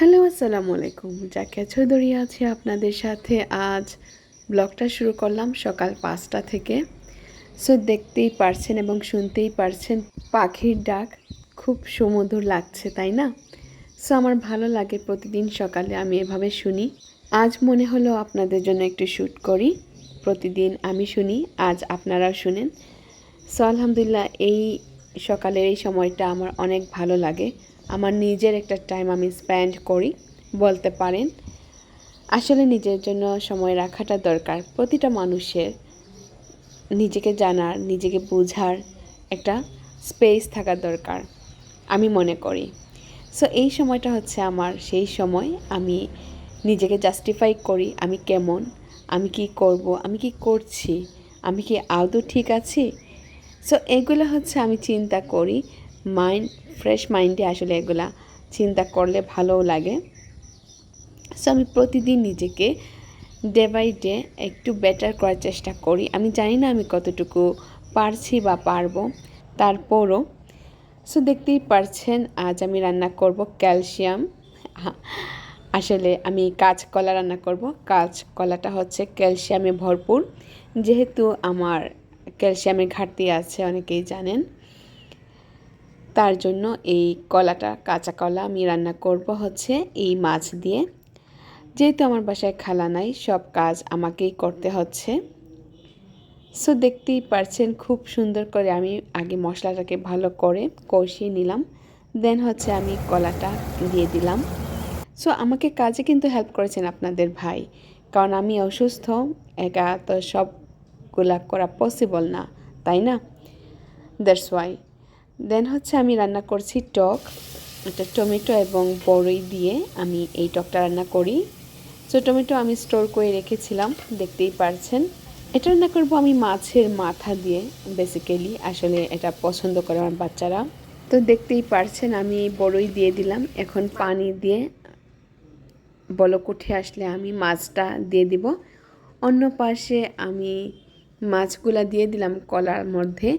Hello, আসসালামু আলাইকুম। জাকিয়া চৌধুরী আছে আপনাদের সাথে। আজ ব্লগটা শুরু করলাম সকাল পাঁচটা থেকে। সো দেখতেই পারছেন এবং শুনতেই পারছেন পাখির ডাক। খুব সুমধুর লাগছে, তাই না? সো আমার ভালো লাগে প্রতিদিন সকালে আমি এভাবে শুনি। আজ মনে হলো আপনাদের জন্য একটু শ্যুট করি। প্রতিদিন আমি শুনি, আজ আপনারাও শুনেন। সো আলহামদুলিল্লাহ এই সকালের এই সময়টা আমার অনেক ভালো লাগে। আমার নিজের একটা টাইম আমি স্পেন্ড করি, বলতে পারেন। আসলে নিজের জন্য সময় রাখাটা দরকার। প্রতিটা মানুষের নিজেকে জানার, নিজেকে বোঝার একটা স্পেস থাকা দরকার, আমি মনে করি। সো এই সময়টা হচ্ছে আমার সেই সময় আমি নিজেকে জাস্টিফাই করি, আমি কেমন, আমি কি করব, আমি কি করছি, আমি কি আদৌ ঠিক আছি? সো এগুলো হচ্ছে আমি চিন্তা করি। মাইন্ড ফ্রেশ মাইন্ডে আসলে এগুলা চিন্তা করলে ভালোও লাগে। সো আমি প্রতিদিন নিজেকে ডে বাই ডে একটু বেটার করার চেষ্টা করি। আমি জানি না আমি কতটুকু পারছি বা পারব। তারপরও সো দেখতেই পারছেন, আজ আমি রান্না করব ক্যালসিয়াম। আসলে আমি কাঁচকলা রান্না করব। কাঁচকলাটা হচ্ছে ক্যালসিয়ামে ভরপুর। যেহেতু আমার ক্যালসিয়ামের ঘাটতি আছে, অনেকেই জানেন। তার জন্য এই কলাটা, কাঁচা কলা আমি রান্না করব হচ্ছে এই মাছ দিয়ে। যেহেতু আমার বাসায় খালা নাই, সব কাজ আমাকেই করতে হচ্ছে। সো দেখতেই পারছেন খুব সুন্দর করে আমি আগে মশলাটাকে ভালো করে কষিয়ে নিলাম। দেন হচ্ছে আমি কলাটা দিয়ে দিলাম। সো আমাকে কাজে কিন্তু হেল্প করেছেন আপনাদের ভাই। কারণ আমি অসুস্থ, একা, তো সবগুলা করা পসিবল না, তাই না? দ্যাটস ওয়াই দেন হচ্ছে আমি রান্না করছি টক এটা টমেটো এবং বড়ই দিয়ে আমি এই টকটা রান্না করি। সো টমেটো আমি স্টোর করে রেখেছিলাম, দেখতেই পারছেন। এটা রান্না করব আমি মাছের মাথা দিয়ে বেসিক্যালি আসলে এটা পছন্দ করে আমার বাচ্চারা। তো দেখতেই পারছেন, আমি বড়ই দিয়ে দিলাম। এখন পানি দিয়ে বলক উঠে আসলে আমি মাছটা দিয়ে দিব। অন্য পাশে আমি মাছগুলা দিয়ে দিলাম কলার মধ্যে।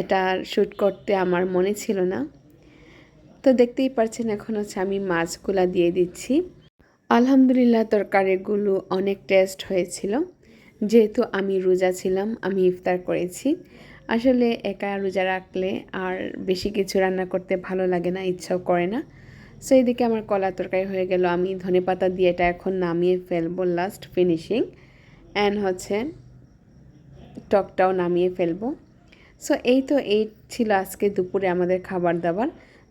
এটা শ্যুট করতে আমার মনে ছিল না। তো দেখতেই পাচ্ছেন এখন হচ্ছে আমি মাছগুলা দিয়ে দিচ্ছি। আলহামদুলিল্লাহ তরকারিগুলো অনেক টেস্ট হয়েছিল। যেহেতু আমি রোজা ছিলাম, আমি ইফতার করেছি। আসলে একা রোজা রাখলে আর বেশি কিছু রান্না করতে ভালো লাগে না, ইচ্ছাও করে না। সো এদিকে আমার কলা তরকারি হয়ে গেল। আমি ধনে পাতা দিয়ে এটা এখন নামিয়ে ফেলব লাস্ট ফিনিশিং অ্যান্ড হচ্ছে টকটাও নামিয়ে ফেলব। সো এই তো, এই ছিল আজকে দুপুরে আমাদের খাবার দাবার।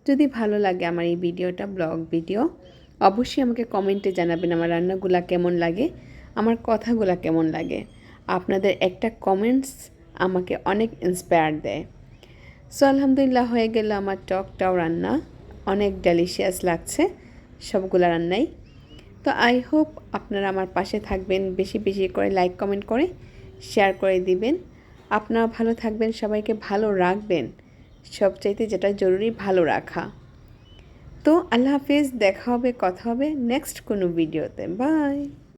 যদি ভালো লাগে আমার এই ভিডিওটা, ব্লগ ভিডিও, অবশ্যই আমাকে কমেন্টে জানাবেন আমার রান্নাগুলা কেমন লাগে, আমার কথাগুলা কেমন লাগে। আপনাদের একটা কমেন্টস আমাকে অনেক ইন্সপায়ার দেয়। সো আলহামদুলিল্লাহ হয়ে গেল আমার টকটাও রান্না। অনেক ডেলিশিয়াস লাগছে সবগুলো রান্নাই। তো আই হোপ আপনারা আমার পাশে থাকবেন, বেশি বেশি করে লাইক কমেন্ট করে। শেয়ার করে দিবেন। আপনারা ভালো থাকবেন, সবাইকে ভালো রাখবেন। সবচাইতে যেটা জরুরি, ভালো রাখা। তো আল্লাহ হাফিজ, দেখা হবে, কথা হবে নেক্সট কোনো ভিডিওতে। বাই!